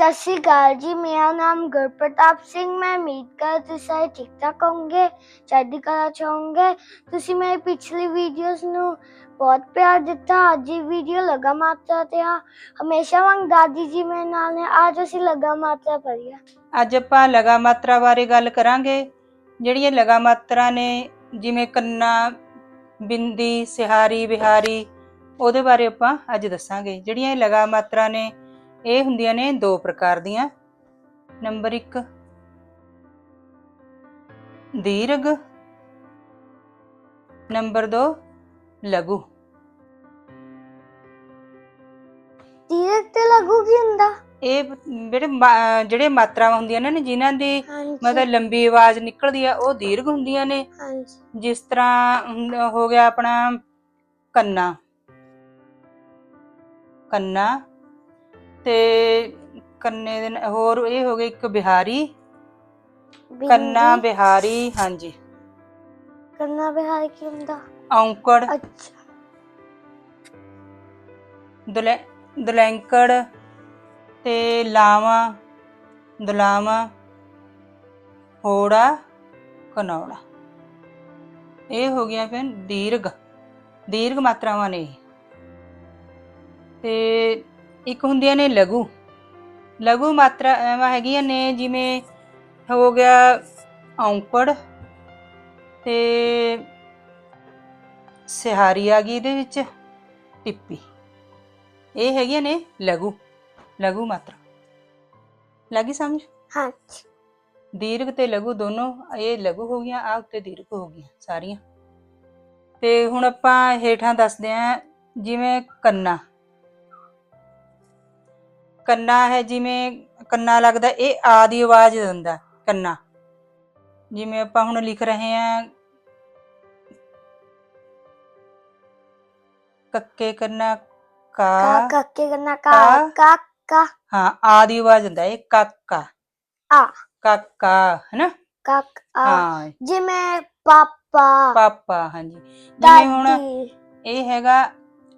ਸਤਿ ਸ਼੍ਰੀ ਅਕਾਲ ਜੀ, ਮੇਰਾ ਨਾਮ ਗੁਰਪ੍ਰਤਾਪ ਸਿੰਘ, ਮੈਂ ਉਮੀਦ ਕਰਦਾ ਸਾਰੇ ਠੀਕ ਠਾਕ ਹੋਵੋਗੇ, ਚੜ੍ਹਦੀ ਕਲਾ ਚ ਹੋਵੋਗੇ? ਤੁਸੀਂ ਮੇਰੀ ਪਿਛਲੀ ਵੀਡੀਓਜ਼ ਨੂੰ ਬਹੁਤ ਪਿਆਰ ਦਿੱਤਾ, ਅੱਜ ਦੀ ਵੀਡੀਓ ਲਗਾ ਮਾਤਰਾ ਤੇ ਆ। ਹਮੇਸ਼ਾ ਵਾਂਗ ਦਾਦੀ ਜੀ ਮੇਰੇ ਨਾਲ ਨੇ, ਅੱਜ ਅਸੀਂ ਲਗਾ ਮਾਤਰਾ ਪੜ੍ਹੀ ਅੱਜ ਆਪਾਂ ਲਗਾ ਮਾਤਰਾ ਬਾਰੇ ਗੱਲ ਕਰਾਂਗੇ ਜਿਹੜੀਆਂ ਲਗਾ ਮਾਤਰਾ ਨੇ, ਜਿਵੇਂ ਕੰਨਾ, ਬਿੰਦੀ, ਸਿਹਾਰੀ, ਬਿਹਾਰੀ, ਉਹਦੇ ਬਾਰੇ ਆਪਾਂ ਅੱਜ ਦੱਸਾਂਗੇ। ਜਿਹੜੀਆਂ ਇਹ ਲਗਾ ਮਾਤਰਾ ਨੇ ਇਹ ਹੁੰਦੀਆਂ ਨੇ ਦੋ ਪ੍ਰਕਾਰ ਦੀਆਂ। ਨੰਬਰ 1 ਦੀਰਘ। ਨੰਬਰ 2 ਲਘੂ। ਤੀਰਕ ਤੇ ਲੱਗੂ ਕੀ ਹੁੰਦਾ? ਇਹ ਜਿਹੜੇ ਜਿਹੜੇ ਮਾਤਰਾਵਾਂ ਹੁੰਦੀਆਂ ਨੇ ਜਿਨ੍ਹਾਂ ਦੀ ਮਤਲਬ ਲੰਬੀ ਆਵਾਜ਼ ਨਿਕਲਦੀ ਆ ਉਹ ਦੀਰਘ ਹੁੰਦੀਆਂ ਨੇ। ਹਾਂਜੀ। ਜਿਸ ਤਰ੍ਹਾਂ ਹੋ ਗਿਆ ਆਪਣਾ ਕੰਨਾ। ਕੰਨਾ ਤੇ ਕੰਨੇ ਦੇ ਨ- ਹੋਰ ਇਹ ਹੋ ਗਿਆ ਇੱਕ ਬਿਹਾਰੀ ਕੰਨਾ ਬਿੰਦੀ, ਬਿਹਾਰੀ ਹਾਂਜੀ। ਕੰਨਾ ਬਿਹਾਰ ਕੀ ਹੁੰਦਾ? ਔਂਕੜ। ਅੱਛਾ। ਦੁਲੈ ਦੁਲੈਂਕੜ ਤੇ ਲਾਵਾ ਦੁਲਾਵਾ ਹੋੜਾ ਕਨੌੜਾ। ਇਹ ਹੋ ਗਿਆ ਫਿਰ ਦੀਰਘ। ਦੀਰਘ ਮਾਤਰਾਵਾਂ ਨੇ ਇਹ। ਤੇ ਇੱਕ ਹੁੰਦੀਆਂ ਨੇ ਲਘੂ। ਲਘੂ ਮਾਤਰਾਵਾਂ ਹੈਗੀਆਂ ਨੇ ਜਿਵੇਂ ਹੋ ਗਿਆ ਔਂਕੜ ਤੇ ਸਿਹਾਰੀ ਆ ਗਈ ਇਹਦੇ ਵਿੱਚ ਟਿੱਪੀ। ਇਹ ਹੈਗੀਆਂ ਨੇ ਲਘੂ ਲਘੂ ਮਾਤਰਾ। ਲੱਗੀ ਸਮਝ? ਹਾਂਜੀ। ਦੀਰਘ ਤੇ ਲਘੂ ਦੋਨੋਂ ਇਹ ਲਘੂ ਹੋ ਗਈਆਂ ਆ ਉੱਤੇ ਦੀਰਘ ਹੋ ਗਈਆਂ ਸਾਰੀਆਂ। ਤੇ ਹੁਣ ਆਪਾਂ ਹੇਠਾਂ ਦੱਸਦੇ ਆਂ ਜਿਵੇਂ ਕੰਨਾ। ਕੰਨਾ ਹੈ ਜਿਵੇਂ ਕੰਨਾ ਲੱਗਦਾ ਇਹ ਆ ਦੀ ਆਵਾਜ਼ ਦਿੰਦਾ ਕੰਨਾ। ਜਿਵੇਂ ਆਪਾਂ ਹੁਣ ਲਿਖ ਰਹੇ ਆਂ ਕੱਕੇ ਕੰਨਾ ਕਾ ਕਾ ਕੱਕੇ ਕਰਨਾ ਕਾ ਕਾ, ਕਾ ਕਾ ਹਾਂ ਆ ਦੀ ਆਵਾਜ਼ ਦਿੰਦਾ ਇਹ ਕਾਕਾ। ਆ। ਕਾਕਾ ਹੈਨਾ? ਕੱਕ ਆ। ਹਾਂ। ਜਿਵੇਂ ਪਾਪਾ। ਪਾਪਾ ਹਾਂਜੀ। ਜਿਵੇਂ ਹੁਣ ਦਾਦੀ। ਇਹ ਹੈਗਾ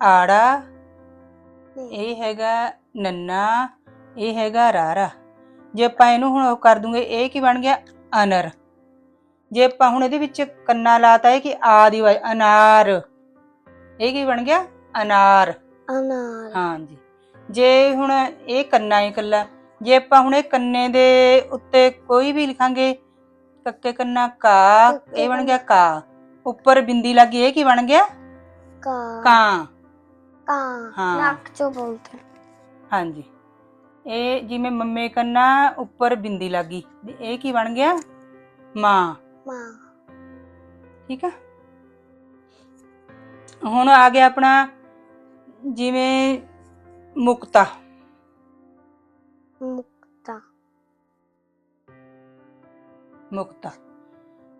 ਆੜਾ ਨਹੀਂ, ਇਹ ਹੈਗਾ ਨੰਨਾ ਇਹ ਹੈਗਾ ਰਾਰਾ। ਜੇ ਆਪਾਂ ਇਹਨੂੰ ਹੁਣ ਉਹ ਕਰ ਦੂੰਗੇ ਇਹ ਕੀ ਬਣ ਗਿਆ? ਅਨਰ। ਜੇ ਆਪਾਂ ਹੁਣ ਇਹਦੇ ਵਿੱਚ ਕੰਨਾ ਲਾਤਾ ਹੈ ਕਿ? ਆ ਦੀ ਆਵਾਜ਼ ਅਨਾਰ। ਇਹ ਕੀ ਬਣ ਗਿਆ? ਅਨਾਰ। ਅਨਾਰ। ਹਾਂਜੀ। ਜੇ ਹੁਣ ਇਹ ਕੰਨਾ ਹੀ ਇਕੱਲਾ ਜੇ ਆਪਾਂ ਹੁਣ ਇਹ ਕੰਨੇ ਦੇ ਉੱਤੇ ਕੋਈ ਵੀ ਲਿਖਾਂਗੇ ਕੱਕੇ ਕੰਨਾ ਕਾ ਇਹ ਬਣ ਗਿਆ ਕਾ। ਉੱਪਰ ਬਿੰਦੀ ਲੱਗੀ ਇਹ ਕੀ ਬਣ ਗਿਆ? ਕਾ। ਕਾਂ। ਕਾ। ਹਾਂ। ਨੱਕ ਚੋਂ ਬੋਲਦੇ ਹਾਂਜੀ। ਇਹ ਜਿਵੇਂ ਮੰਮੇ ਕੰਨਾ ਉੱਪਰ ਬਿੰਦੀ ਲੱਗੀ। ਤੇ ਇਹ ਕੀ ਬਣ ਗਿਆ? ਮਾਂ। ਮਾਂ। ਠੀਕ ਆ? ਹੁਣ ਆ ਗਿਆ ਆਪਣਾ ਜਿਵੇਂ ਮੁਕਤਾ। ਮੁਕਤਾ। ਮੁਕਤਾ।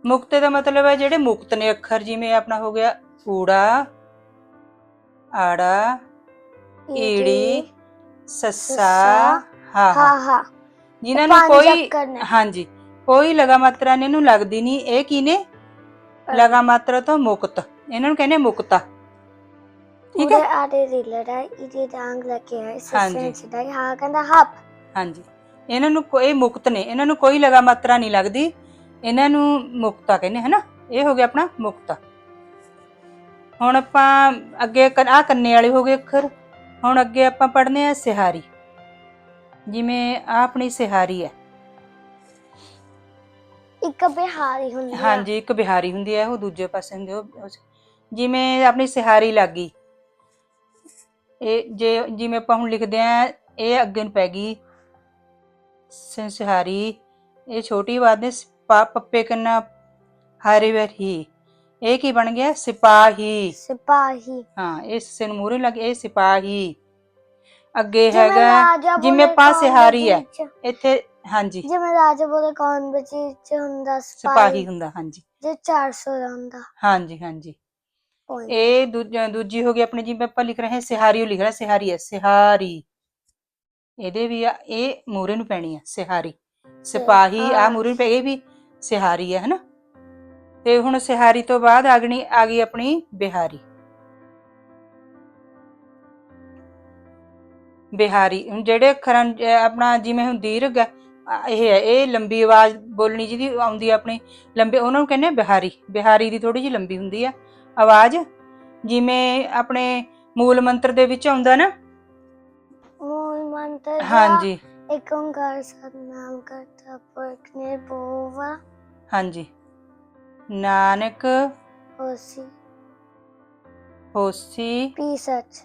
ਮੁਕਤੇ ਦਾ ਮਤਲਬ ਹੈ ਜਿਹੜੇ ਮੁਕਤ ਨੇ ਅੱਖਰ ਜਿਵੇਂ ਆਪਣਾ ਹੋ ਗਿਆ ਊੜਾ ਆੜਾ ਈੜੀ ਸੱਸਾ ਹਾ ਹਾ। ਹਾ ਹਾ। ਜਿਨ੍ਹਾਂ ਨੂੰ ਕੋਈ। ਹਾਂਜੀ ਕੋਈ ਲਗਾ ਮਾਤਰਾ ਨੇ ਇਹਨੂੰ ਲੱਗਦੀ ਨਹੀਂ ਇਹ ਕੀ ਨੇ? ਲਗਾ ਮਾਤਰਾ ਤੋਂ ਮੁਕਤ। ਇਹਨਾਂ ਨੂੰ ਕਹਿੰਦੇ ਮੁਕਤਾ। ਠੀਕ ਹੈ? ਆਦੇ ਦੀ ਲੜਾਈ ਇਹਦੇ ਡਾਂਗ ਲੱਗੇ ਹੈ। ਸੱਸੇ ਚੜਾਈ ਹਾਂ ਕਹਿੰਦਾ ਹੱਪ। ਹਾਂਜੀ। ਇਹਨਾਂ ਨੂੰ ਕੋਈ ਮੁਕਤ ਨੇ। ਇਹਨਾਂ ਨੂੰ ਕੋਈ ਲਗਾ ਮਾਤਰਾ ਨਹੀਂ ਲੱਗਦੀ। ਇਹਨਾਂ ਨੂੰ ਮੁਕਤਾ ਕਹਿੰਦੇ ਹਨਾ? ਇਹ ਹੋ ਗਿਆ ਆਪਣਾ ਮੁਕਤਾ। ਹੁਣ ਆਪਾਂ ਅੱਗੇ ਆ ਕੰਨੇ ਵਾਲੇ ਹੋ ਗਏ ਅੱਖਰ। ਹੁਣ ਅੱਗੇ ਆਪਾਂ ਪੜ੍ਹਨੇ ਆ ਸਿਹਾਰੀ। ਜਿਵੇਂ ਆ ਆਪਣੀ ਸਿਹਾਰੀ ਹੈ। ਇੱਕ ਬਿਹਾਰੀ ਹੁੰਦੀ ਆ। ਹਾਂਜੀ ਇੱਕ ਬਿਹਾਰੀ ਹੁੰਦੀ ਹੈ ਉਹ ਦੂਜੇ ਪਾਸੇ ਹੁੰਦੀ ਉਹ ਉਹ- ਜਿਵੇਂ ਆਪਣੀ ਸਿਹਾਰੀ ਲੱਗੀ। ਇਹ ਜੇ ਜਿਵੇਂ ਆਪਾਂ ਹੁਣ ਲਿਖਦੇ ਆ ਇਹ ਅੱਗੇ ਨੂੰ ਪੈ ਗਈ। ਸਿਹਾਰੀ ਇਹ ਛੋਟੀ ਆਵਾਜ਼ ਦੇ ਪਾ ਪੱਪੇ ਕੰਨਾ ਹਾਰੇ ਵਰਹੀ ਇਹ ਕੀ ਬਣ ਗਿਆ? ਸਿਪਾਹੀ। ਸਿਪਾਹੀ। ਹਾਂ ਇਸ ਸੇ ਨੂੰ ਮੂਰੇ ਲੱਗ ਇਹ ਸਿਪਾਹੀ। ਅੱਗੇ ਜਿਵੇਂ ਹੈਗਾ ਰਾਜਾ ਜਿਵੇਂ ਬੋਲੇ ਆਪਾਂ ਕੌਣ ਸਿਹਾਰੀ ਹੈ। ਵਿੱਚ- ਇੱਥੇ ਹਾਂਜੀ। ਜਿਵੇਂ ਰਾਜਾ ਬੋਲੇ ਕੌਣ ਵਿੱਚ? ਵਿੱਚ ਹੁੰਦਾ ਸਿਪਾਹੀ। ਸਿਪਾਹੀ ਹੁੰਦਾ ਹਾਂਜੀ। ਜੇ 400 ਦਾ ਹੁੰਦਾ। ਹਾਂਜੀ ਹਾਂਜੀ। Point। ਇਹ ਦੂਜ- ਦੂਜੀ ਹੋ ਗਈ ਆਪਣੇ ਜਿਵੇਂ ਆਪਾਂ ਲਿਖ ਰਹੇ ਹਾਂ ਸਿਹਾਰੀ ਉਹ ਲਿਖ ਰਿਹਾ ਸਿਹਾਰੀ ਹੈ ਸਿਹਾਰੀ। ਇਹਦੇ ਵੀ ਆ ਇਹ ਮੂਰੇ ਨੂੰ ਪੈਣੀ ਹੈ ਸਿਹਾਰੀ। ਸਿਪਾਹੀ ਆ ਸਿਹਾਰੀ। ਮੂਰੇ ਨੂੰ ਪੈ ਇਹ ਵੀ ਸਿਹਾਰੀ ਹੈ ਹਨਾ? ਤੇ ਹੁਣ ਸਿਹਾਰੀ ਤੋਂ ਬਾਅਦ ਆਗਣੀ ਆ ਗਈ ਆਪਣੀ ਬਿਹਾਰੀ। ਬਿਹਾਰੀ ਜਿਹੜੇ ਅੱਖਰਾਂ ਆਪਣਾ ਜਿਵੇਂ ਹੁਣ ਦੀਰਘ ਇਹ ਹੈ ਇਹ ਲੰਬੀ ਆਵਾਜ਼ ਬੋਲਣੀ ਜਿਹਦੀ ਆਉਂਦੀ ਹੈ ਆਪਣੀ ਲੰਬੇ ਉਹਨਾਂ ਨੂੰ ਕਹਿੰਦੇ ਬਿਹਾਰੀ। ਬਿਹਾਰੀ ਦੀ ਥੋੜੀ ਜਿਹੀ ਲੰਬੀ ਹੁੰਦੀ ਆ ਆਵਾਜ਼ ਜਿਵੇਂ ਆਪਣੇ ਮੂਲ ਮੰਤਰ ਦੇ ਵਿੱਚ ਆਉਂਦਾ ਨਾ। ਮੂਲ ਮੰਤਰ ਹਾਂਜੀ। ਇੱਕ ਓੰਕਾਰ ਸਤਨਾਮ ਕਰਤਾ ਪੁਰਖ ਨਿਰਭਉ ਹਾਂਜੀ। ਨਾਨਕ ਹੋਸੀ। ਹੋਸੀ। ਪੀ ਸੱਚ।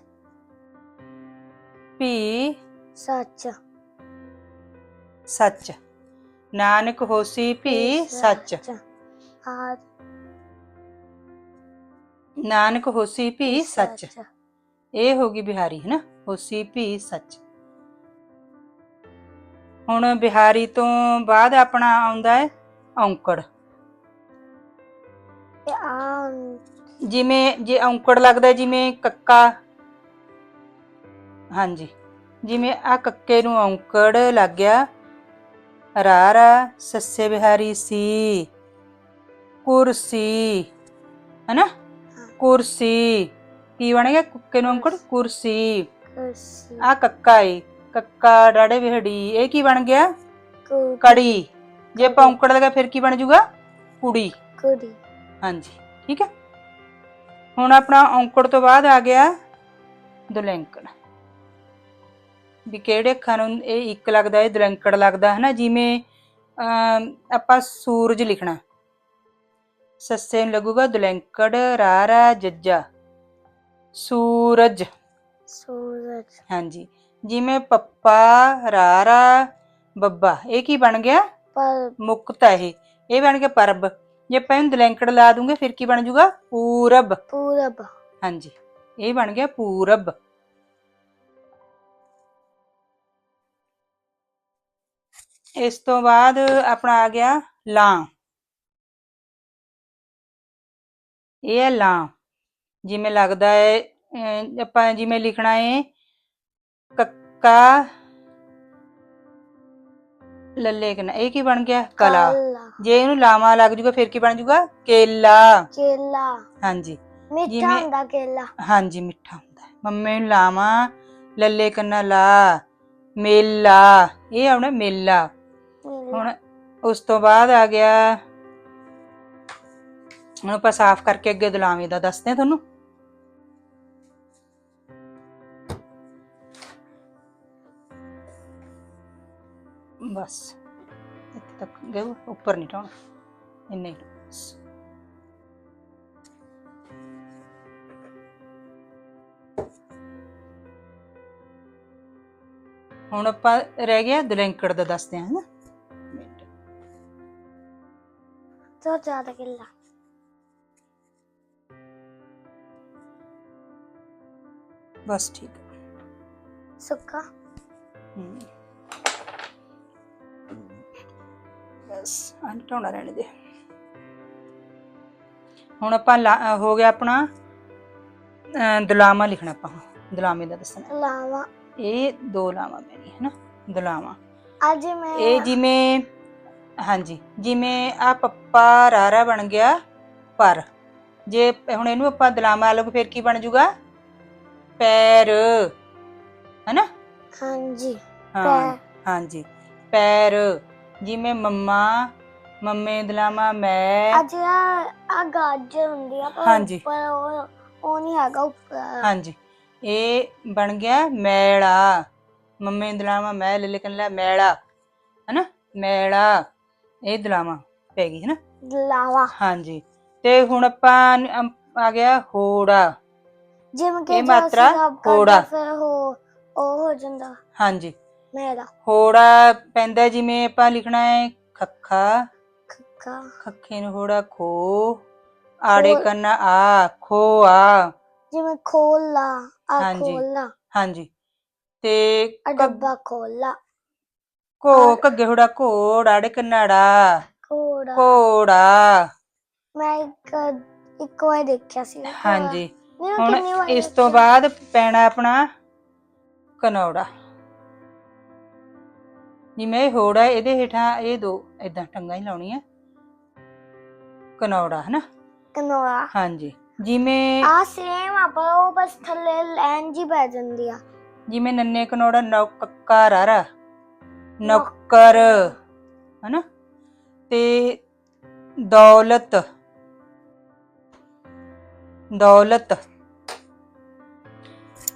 ਭੀ ਸੱਚ। ਸੱਚ। ਨਾਨਕ ਹੋਸੀ ਭੀ ਸੱਚ। ਆਦ ਨਾਨਕ ਹੋਸੀ ਭੀ ਸੱਚ। ਇਹ ਹੋ ਗਈ ਬਿਹਾਰੀ ਹੈ ਨਾ ਹੋਸੀ ਭੀ ਸੱਚ। ਹੁਣ ਬਿਹਾਰੀ ਤੋਂ ਬਾਅਦ ਆਪਣਾ ਆਉਂਦਾ ਹੈ ਔਂਕੜ। ਆ ਜਿਵੇਂ ਜੇ ਔਂਕੜ ਲੱਗਦਾ ਹੈ, ਜਿਵੇਂ ਕੱਕਾ। ਹਾਂਜੀ। ਜਿਵੇਂ ਆ ਕੱਕੇ ਨੂੰ ਔਂਕੜ ਲੱਗ ਗਿਆ। ਰਾਰਾ ਸੱਸੇ ਬਿਹਾਰੀ ਸੀ। ਕੁਰਸੀ। ਹੈਨਾ? ਕੁਰਸੀ। ਕੀ ਬਣ ਗਿਆ ਕੁੱਕੇ ਨੂੰ ਔਂਕੜ? ਕੁਰਸੀ। ਕੁਰਸੀ। ਆ ਕੱਕਾ ਏ। ਕੱਕਾ ਡਾੜੇ ਵਿਹੜੀ ਇਹ ਕੀ ਬਣ ਗਿਆ? ਕੁੜੀ। ਕੜੀ। ਜੇ ਆਪਾਂ ਔਂਕੜ ਲਗਾ ਫਿਰ ਕੀ ਬਣ ਜਾਊਗਾ ਕੁੜੀ। ਕੁੜੀ। ਹਾਂਜੀ ਠੀਕ ਹੈ। ਹੁਣ ਆਪਣਾ ਔਂਕੜ ਤੋਂ ਬਾਅਦ ਆ ਗਿਆ ਦੁਲੈਂਕੜ ਵੀ ਕਿਹੜੇ ਅੱਖਾਂ ਨੂੰ ਇਹ ਇੱਕ ਲੱਗਦਾ ਇਹ ਦੁਲੈਂਕੜ ਲੱਗਦਾ ਹੈ ਨਾ ਜਿਵੇਂ ਆਪਾਂ ਸੂਰਜ ਲਿਖਣਾ। ਸੱਸੇ ਨੂੰ ਲੱਗੂਗਾ ਦੁਲੈਂਕੜ ਰਾਰਾ ਜੱਜਾ। ਸੂਰਜ। ਸੂਰਜ। ਹਾਂਜੀ ਜਿਵੇਂ ਪੱਪਾ ਰਾਰਾ ਬੱਬਾ। ਇਹ ਕੀ ਬਣ ਗਿਆ? ਮੁਕਤ ਹੈ ਇਹ। ਇਹ ਬਣ ਗਿਆ ਪਰਬ। ਜੇ ਆਪਾਂ ਇਹਨੂੰ ਦਲੈਂਕੜ ਲਾ ਦੂੰਗੇ ਫਿਰ ਕੀ ਬਣ ਜਾਊਗਾ ਪੂਰਬ। ਪੂਰਬ। ਹਾਂਜੀ। ਇਹ ਬਣ ਗਿਆ ਪੂਰਬ। ਇਸ ਤੋਂ ਬਾਅਦ ਆਪਣਾ ਆ ਗਿਆ ਲਾਂ। ਇਹ ਹੈ ਲਾਂ। ਜਿਵੇਂ ਲੱਗਦਾ ਹੈ ਅਹ, ਆਪਾਂ ਜਿਵੇਂ ਲਿਖਣਾ ਹੈ ਕੱਕਾ ਲੱਲੇ ਕਨਾ ਇਹ ਕੀ ਬਣ ਗਿਆ? ਕਲਾ। ਕਾਲਾ। ਜੇ ਇਹਨੂੰ ਲਾਵਾਂ ਲੱਗ ਜੂਗਾ ਫਿਰ ਕੀ ਬਣ ਜੂਗਾ? ਕੇਲਾ। ਕੇਲਾ। ਹਾਂਜੀ। ਮਿੱਠਾ ਜਿਵੇਂ- ਹੁੰਦਾ ਕੇਲਾ। ਹਾਂਜੀ ਮਿੱਠਾ ਹੁੰਦਾ। ਹੈ। ਮੰਮੇ ਨੂੰ ਲਾਵਾਂ ਲੱਲੇ ਕੰਨਾ ਲਾ ਮੇਲਾ। ਇਹ ਆਉਣਾ ਮੇਲਾ। ਹੁਣ ਉਸ ਤੋਂ ਬਾਅਦ ਆ ਗਿਆ। ਹੁਣ ਆਪਾਂ ਸਾਫ਼ ਕਰਕੇ ਅੱਗੇ ਦਲਾਵੇਂ ਦਾ ਦੱਸਦੇ ਹਾਂ ਤੁਹਾਨੂੰ। ਬਸ। ਤੱਕ ਗਏ ਉੱਪਰ ਨਹੀਂ ਟਾਉਣਾ। ਇੰਨੇ ਹੀ। ਹੁਣ ਆਪਾਂ ਰਹਿ ਗਿਆ ਦੁਲੈਂਕੜ ਦਾ ਦੱਸਦੇ ਹਾਂ ਨਾ ਤੋਂ ਜ਼ਿਆਦਾ ਕੇਲਾ ਬਸ ਠੀਕ। ਹੈ। ਸੁੱਕਾ? ਹਮ। ਬਸ ਆਂ ਟਾਉਣਾ ਰਹਿਣ ਦੇ। ਹੁਣ ਆਪਾਂ ਲਾ- ਹੋ ਗਿਆ ਆਪਣਾ ਦੁਲਾਮਾ ਲਿਖਣਾ ਆਪਾਂ ਹੁਣ। ਦੁਲਾਮੇ ਦਾ ਦੱਸਣਾ। ਲਾਵਾ ਇਹ ਦੋ ਲਾਵਾਂ ਪੈਣੀ ਹੈ ਨਾ ਦੁਲਾਮਾ ਅੱਜ ਮੈਂ ਇਹ ਜਿਵੇਂ ਹਾਂਜੀ ਜਿਵੇਂ ਆ ਪੱਪਾ ਰਾਰਾ ਬਣ ਗਿਆ ਪਰ। ਜੇ ਹੁਣ ਇਹਨੂੰ ਆਪਾਂ ਦਲਾਮਾ ਲਗ ਫਿਰ ਕੀ ਬਣ ਜਾਊਗਾ ਪੈਰ ਹੈਨਾ? ਹਾਂਜੀ ਹਾਂ ਪੈਰ। ਹਾਂਜੀ ਪੈਰ। ਜਿਵੇਂ ਮੰਮਾ ਮੰਮੇ ਦਲਾਮਾ ਮੈਂ। ਅੱਜ ਆ ਗਾਜਰ ਹੁੰਦੀ ਆ ਪਰ ਹਾਂਜੀ। ਉੱਪਰ ਉਹ ਉਹ ਨਹੀਂ ਹੈਗਾ ਉੱਪਰ। ਹਾਂਜੀ। ਇਹ ਬਣ ਗਿਆ ਮੈਲਾ। ਮੰਮੇ ਦਲਾਮਾ ਮੈਂ ਲੈ ਲਿਖਣ ਲੈ ਮੈਲਾ। ਹੈਨਾ? ਮੈਲਾ। ਇਹ ਦਲਾਮਾ ਪੈ ਗਈ ਹੈਨਾ? ਲਾਵਾ ਹਾਂਜੀ। ਤੇ ਹੁਣ ਆਪਾਂ ਨ- ਅਮ, ਆ ਗਿਆ ਹੋੜਾ। ਜਿਵੇਂ ਕਿ ਇਹ ਜੋ ਮਾਤਰਾ ਅਸੀਂ ਰੱਬ ਕਰਦੇ ਹੋੜਾ। ਫਿਰ ਉਹ ਉਹ ਹੋ ਜਾਂਦਾ। ਹਾਂਜੀ। ਮੇਰਾ। ਹੋੜਾ ਪੈਂਦਾ ਜਿਵੇਂ ਆਪਾਂ ਲਿਖਣਾ ਹੈ ਖੱਖਾ। ਖੱਕਾ ਖੱਖੇ ਨੂੰ ਹੋੜਾ ਖੋ। ਆੜੇ ਖੋਲ। ਕੰਨਾ ਆ ਖੋ ਆ। ਜਿਵੇਂ ਖੋਲਾ ਆ ਹਾਂਜੀ। ਖੋਲਾ। ਹਾਂਜੀ। ਤੇ ਆ ਘ- ਡੱਬਾ ਖੋਲਾ। ਘੋ ਘੱਗੇ ਹੋੜਾ ਘੋੜ ਆੜੇ ਕੰਨਾੜਾ ਘੋੜਾ। ਘੋੜਾ। ਮੈਂ ਇੱਕ ਇੱਕ ਵਾਰ ਦੇਖਿਆ ਸੀ। ਹਾਂਜੀ। ਮੈਂ ਹੁਣ ਇਸ ਤੋਂ। ਬਾਅਦ ਪੈਣਾ ਆਪਣਾ ਕਨੌੜਾ ਜਿਵੇਂ ਇਹ ਹੋੜਾ ਹੈ, ਇਹਦੇ ਹੇਠਾਂ ਇਹ ਦੋ ਇਦਾਂ ਟੰਗਾਂ ਹੀ ਲਾਉਣੀਆਂ। ਕਨੌੜਾ ਹਨਾ? ਕਨੋੜਾ। ਹਾਂਜੀ। ਜਿਵੇਂ ਆ ਸੇਮ ਆ ਪਰ ਉਹ ਬਸ ਥੱਲੇ ਲੈਣ ਜੀ ਪੈ ਜਾਂਦੀ ਆ। ਜਿਵੇਂ ਨੰਨੇ ਕਨੋੜਾ ਨੌਕਰ ਆਰਾ ਨੌਕਰ ਹਨਾ? ਤੇ ਦੌਲਤ। ਦੌਲਤ।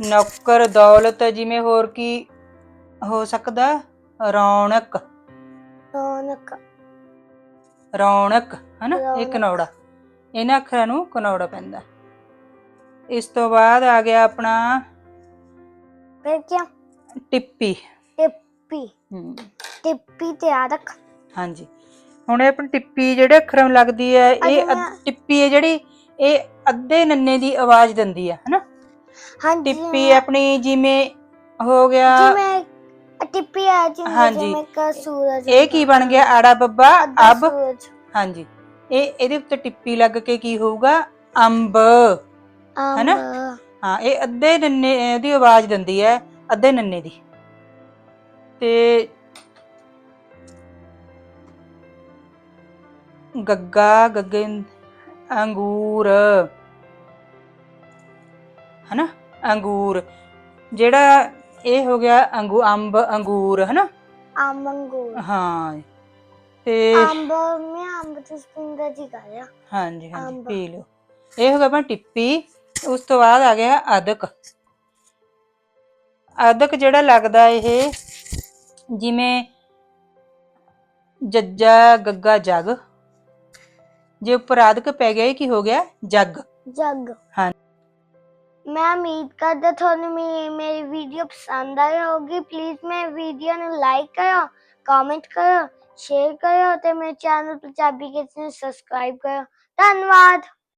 ਨੌਕਰ ਦੌਲਤ ਜਿਵੇਂ ਹੋਰ ਕੀ ਹੋ ਸਕਦਾ? ਰੌਣਕ। ਰੌਣਕ। ਰੌਣਕ ਹਨਾ? ਇਹ। ਕਨੌੜਾ ਇਹਨਾਂ ਅੱਖਰਾਂ ਨੂੰ ਕਨੌੜਾ ਪੈਂਦਾ। ਇਸ ਤੋਂ ਬਾਅਦ ਆ ਗਿਆ ਆਪਣਾ ਫਿਰ ਕੀ ਟਿੱਪੀ। ਟਿੱਪੀ। ਹਮ, ਟਿੱਪੀ ਤੇ ਆ ਰੱਖ। ਹਾਂਜੀ। ਹੁਣ ਇਹ ਆਪਣੀ ਟਿੱਪੀ ਜਿਹੜੇ ਅੱਖਰਾਂ ਨੂੰ ਲੱਗਦੀ ਹੈ ਇਹ ਟਿੱਪੀ ਹੈ ਜਿਹੜੀ ਇਹ ਅੱਧੇ ਨੰਨੇ ਦੀ ਆਵਾਜ਼ ਦਿੰਦੀ ਹੈ ਹਨਾ? ਹਾਂਜੀ। ਟਿੱਪੀ ਆਪਣੀ ਜਿਵੇਂ ਹੋ ਗਿਆ ਜਿਵੇਂ ਟਿੱਪੀ ਆ ਹਾਂਜੀ। ਜਿਵੇਂ ਕ ਸੂਰਜ ਇਹ ਕੀ ਬਣ ਗਿਆ? ਆੜਾ ਬੱਬਾ ਅੱਧਾ ਅਬ। ਸੂਰਜ। ਹਾਂਜੀ। ਇਹ ਇਹਦੇ ਉੱਤੇ ਟਿੱਪੀ ਲੱਗ ਕੇ ਕੀ ਹੋਊਗਾ? ਅੰਬ। ਹਨਾ? ਅੰਬ। ਹਾਂ ਇਹ ਅੱਧੇ ਨੰਨੇ ਦੀ ਆਵਾਜ਼ ਦਿੰਦੀ ਹੈ ਅੱਧੇ ਨੰਨੇ ਦੀ। ਤੇ ਗੱਗਾ ਗੱਗੇ ਅੰਗੂਰ। ਹਨਾ? ਅੰਗੂਰ। ਜਿਹੜਾ ਇਹ ਹੋ ਗਿਆ ਅੰਗੂ ਅੰਬ ਅੰਗੂਰ ਹਨਾ? ਅੰਬ ਅੰਗੂਰ। ਹਾਂ। ਤੇ ਅੰਬ ਮੈਂ ਅੰਬ ਤੇ ਸਪਿੰਦਾ ਜੀ ਕਰਿਆ ਹਾਂਜੀ ਹਾਂਜੀ ਅੰਬ। ਪੀ ਲਓ। ਇਹ ਹੋ ਗਿਆ ਆਪਣਾ ਟਿੱਪੀ ਉਸ ਤੋਂ ਬਾਅਦ ਆ ਗਿਆ ਅਦਕ। ਅਦਕ ਜਿਹੜਾ ਲੱਗਦਾ ਇਹ ਜਿਵੇਂ ਜੱਜਾ ਗੱਗਾ ਜਗ। ਜੇ ਉੱਪਰ ਅਦਕ ਪੈ ਗਿਆ ਇਹ ਕੀ ਹੋ ਗਿਆ? ਜੱਗ। ਜੱਗ। ਹਾਂ। ਮੈਂ ਉਮੀਦ ਕਰਦਾ ਤੁਹਾਨੂੰ ਮੇ- ਮੇਰੀ ਵੀਡੀਓ ਪਸੰਦ ਆਈ ਹੋਗੀ ਪਲੀਜ਼ ਮੇਰੀ ਵੀਡੀਓ ਨੂੰ ਲਾਈਕ ਕਰੋ ਕਮੈਂਟ ਕਰੋ ਸ਼ੇਅਰ ਕਰੋ ਤੇ ਮੇਰੇ ਚੈਨਲ ਪੰਜਾਬੀ ਕਿਡਸ ਨੂੰ ਸਬਸਕ੍ਰਾਈਬ ਕਰੋ ਧੰਨਵਾਦ।